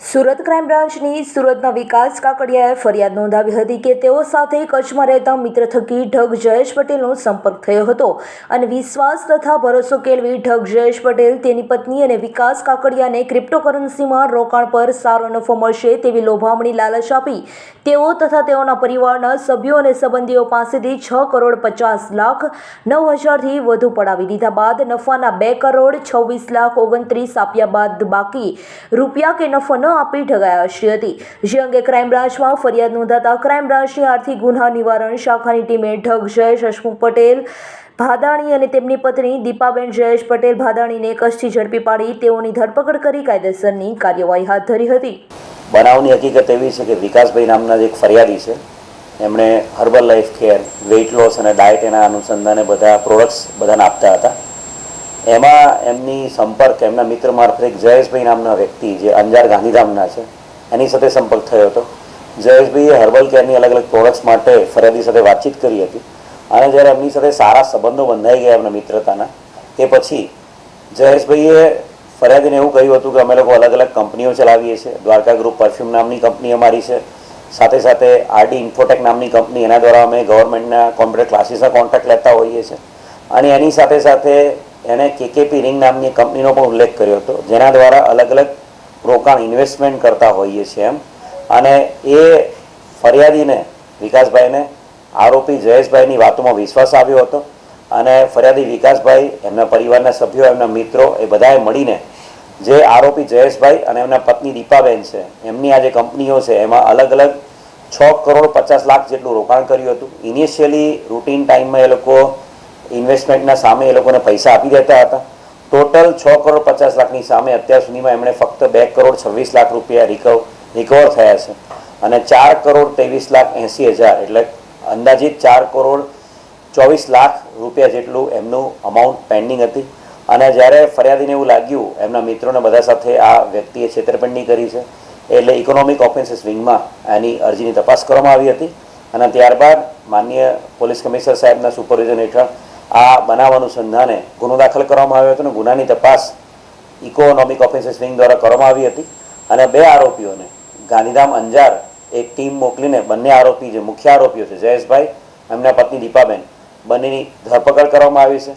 Surat crime બ્રાન્ચની સુરતના વિકાસ કાકડિયાએ ફરિયાદ નોંધાવી હતી કે તેઓ સાથે કચ્છમાં રહેતા મિત્ર થકી ઢગ જયેશ પટેલનો સંપર્ક થયો હતો અને વિશ્વાસ તથા ભરોસો કેળવી ઢગ જયેશ પટેલ તેની પત્ની અને વિકાસ કાકડિયાને ક્રિપ્ટોકરન્સીમાં રોકાણ પર સારો નફો મળશે તેવી લોભામણી લાલચ આપી. તેઓ તથા તેઓના પરિવારના સભ્યો અને સંબંધીઓ પાસેથી છ કરોડ પચાસ લાખ નવ હજારથી વધુ પડાવી દીધા બાદ નફાના બે કરોડ છવ્વીસ લાખ ઓગણત્રીસ આપ્યા બાદ બાકી. રૂપિયા કે નફો ન આપી ઠગાયાશી હતી. જે અંગે ક્રાઇમ બ્રાન્ચમાં ફરિયાદ નોંધાતા ક્રાઇમ બ્રાન્ચની આર્થિક ગુન્હા નિવારણ શાખાની ટીમે ઠગ જયેશ હસમુખ પટેલ ભાદાણી અને તેમની પત્ની દીપાબેન જયેશ પટેલ ભાદાણીને કચ્છથી ઝડપી પાડી તેઓની ધરપકડ કરી કાયદેસરની કાર્યવાહી હાથ ધરી હતી. બનાવની હકીકત એવી છે કે વિકાસભાઈ નામના એક ફરિયાદી છે. એમણે herbal life care weight loss અને ડાયટ એના અનુસંધાને બધા પ્રોડક્ટ્સ બધાને આપતા હતા. એમાં એમની સંપર્ક, એમના મિત્ર મારફતે એક જયેશભાઈ નામના વ્યક્તિ જે અંજાર ગાંધીધામના છે, એની સાથે સંપર્ક થયો હતો. જયેશભાઈએ હર્બલ કેરની અલગ અલગ પ્રોડક્ટ્સ માટે ફરિયાદી સાથે વાતચીત કરી હતી. અને જ્યારે એમની સાથે સારા સંબંધો બંધાઈ ગયા એમના મિત્રતાના, તે પછી જયેશભાઈએ ફરિયાદીને એવું કહ્યું હતું કે અમે લોકો અલગ અલગ કંપનીઓ ચલાવીએ છીએ. દ્વારકા ગ્રુપ પરફ્યુમ નામની કંપની અમારી છે. સાથે સાથે આરડી ઇન્ફોટેક નામની કંપની, એના દ્વારા અમે ગવર્મેન્ટના કોમ્પ્યુટર ક્લાસીસના કોન્ટ્રાક્ટ લેતા હોઈએ છીએ. અને એની સાથે સાથે એણે કેકેપી રિંગ નામની કંપનીનો પણ ઉલ્લેખ કર્યો હતો, જેના દ્વારા અલગ અલગ રોકાણ ઇન્વેસ્ટમેન્ટ કરતા હોઈએ છીએ એમ. અને એ ફરિયાદીને, વિકાસભાઈને, આરોપી જયેશભાઈની વાતોમાં વિશ્વાસ આવ્યો હતો. અને ફરિયાદી વિકાસભાઈ, એમના પરિવારના સભ્યો, એમના મિત્રો, એ બધાએ મળીને જે આરોપી જયેશભાઈ અને એમના પત્ની દીપાબેન છે, એમની આ જે કંપનીઓ છે, એમાં અલગ અલગ છ કરોડ પચાસ લાખ જેટલું રોકાણ કર્યું હતું. ઇનિશિયલી રૂટીન ટાઈમમાં એ લોકો ઇન્વેસ્ટમેન્ટના સામે એ લોકોને પૈસા આપી દેતા હતા. ટોટલ છ કરોડ પચાસ લાખની સામે અત્યાર સુધીમાં એમણે ફક્ત બે કરોડ છવ્વીસ લાખ રૂપિયા રિકવ રિકવર થયા છે. અને ચાર કરોડ ત્રેવીસ લાખ એંસી હજાર, એટલે અંદાજિત ચાર કરોડ ચોવીસ લાખ રૂપિયા જેટલું એમનું અમાઉન્ટ પેન્ડિંગ હતી. અને જ્યારે ફરિયાદીને એવું લાગ્યું, એમના મિત્રોને બધા સાથે આ વ્યક્તિએ છેતરપિંડી કરી છે, એટલે ઇકોનોમિક ઓફેન્સીસ વિંગમાં એની અરજીની તપાસ કરવામાં આવી હતી. અને ત્યારબાદ માન્ય પોલીસ કમિશનર સાહેબના સુપરવિઝન હેઠળ આ બનાવ અનુસંધાને ગુનો દાખલ કરવામાં આવ્યો હતો અને ગુનાની તપાસ ઇકોનોમિક ઓફિસિસ વિંગ દ્વારા કરવામાં આવી હતી અને બે આરોપીઓને ગાંધીધામ અંજાર એક ટીમ મોકલીને બંને આરોપી જે મુખ્ય આરોપીઓ છે જયેશભાઈ, એમના પત્ની દીપાબેન બંનેની ધરપકડ કરવામાં આવી છે.